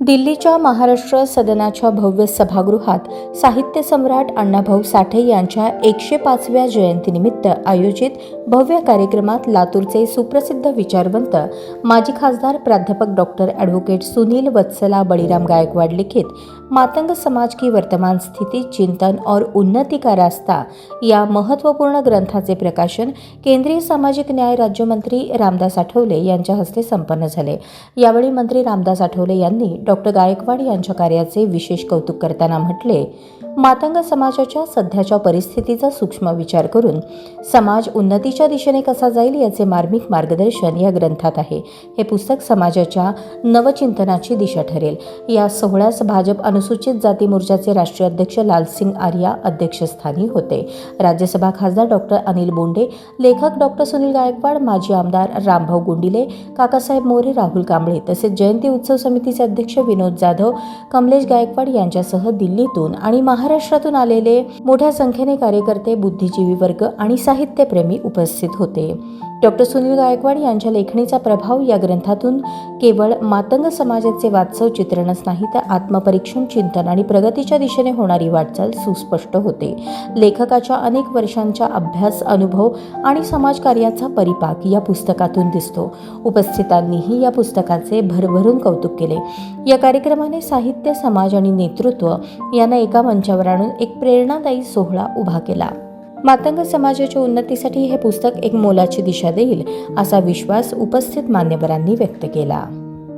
दिल्लीच्या महाराष्ट्र सदनाच्या भव्य सभागृहात साहित्य सम्राट अण्णाभाऊ साठे यांच्या एकशे पाचव्या जयंतीनिमित्त आयोजित भव्य कार्यक्रमात लातूरचे सुप्रसिद्ध विचारवंत माजी खासदार प्राध्यापक डॉक्टर ॲडव्होकेट सुनील वत्सला बळीराम गायकवाड लिखित मातंग समाज की वर्तमान स्थिति चिंतन और उन्नति का रास्ता या महत्त्वपूर्ण ग्रंथाचे प्रकाशन केंद्रीय सामाजिक न्याय राज्यमंत्री रामदास आठवले यांच्या हस्ते संपन्न झाले. यावेळी मंत्री रामदास आठवले यांनी डॉक्टर गायकवाड यांच्या कार्याचे विशेष कौतुक करताना म्हटले मातंग समाजाच्या सध्याच्या परिस्थितीचा सूक्ष्म विचार करून समाज उन्नतीच्या दिशेने कसा जाईल याचे मार्मिक मार्गदर्शन या ग्रंथात आहे. हे पुस्तक समाजाच्या नवचिंतनाची दिशा ठरेल. या सोहळ्यास भाजप अनुसूचित जाती मोर्चाचे राष्ट्रीय अध्यक्ष लालसिंग आर्या अध्यक्षस्थानी होते. राज्यसभा खासदार डॉक्टर अनिल बोंडे लेखक डॉक्टर सुनील गायकवाड माजी आमदार रामभाऊ गुंडिले काकासाहेब मोरे राहुल कांबळे तसेच जयंती उत्सव समितीचे अध्यक्ष विनोद जाधव कमलेश गायकवाड यांच्यासह दिल्लीतून आणि महाराष्ट्रातून आलेले मोठ्या संख्येने कार्यकर्ते बुद्धिजीवी वर्ग आणि साहित्यप्रेमी उपस्थित होते. डॉक्टर सुनील गायकवाड यांच्या लेखणीचा प्रभाव या ग्रंथातून केवळ मातंग समाजाचे वास्तव चित्रणच नाही तर आत्मपरीक्षण चिंतन आणि प्रगतीच्या दिशेने होणारी वाटचाल सुस्पष्ट होते. लेखकाच्या अनेक वर्षांच्या अभ्यास अनुभव आणि समाजकार्याचा परिपाक या पुस्तकातून दिसतो. उपस्थितांनीही या पुस्तकाचे भरभरून कौतुक केले. या कार्यक्रमाने साहित्य समाज आणि नेतृत्व यांना एका मंचावर आणून एक प्रेरणादायी सोहळा उभा केला. मातंग समाजाच्या उन्नतीसाठी हे पुस्तक एक मोलाची दिशा देईल असा विश्वास उपस्थित मान्यवरांनी व्यक्त केला.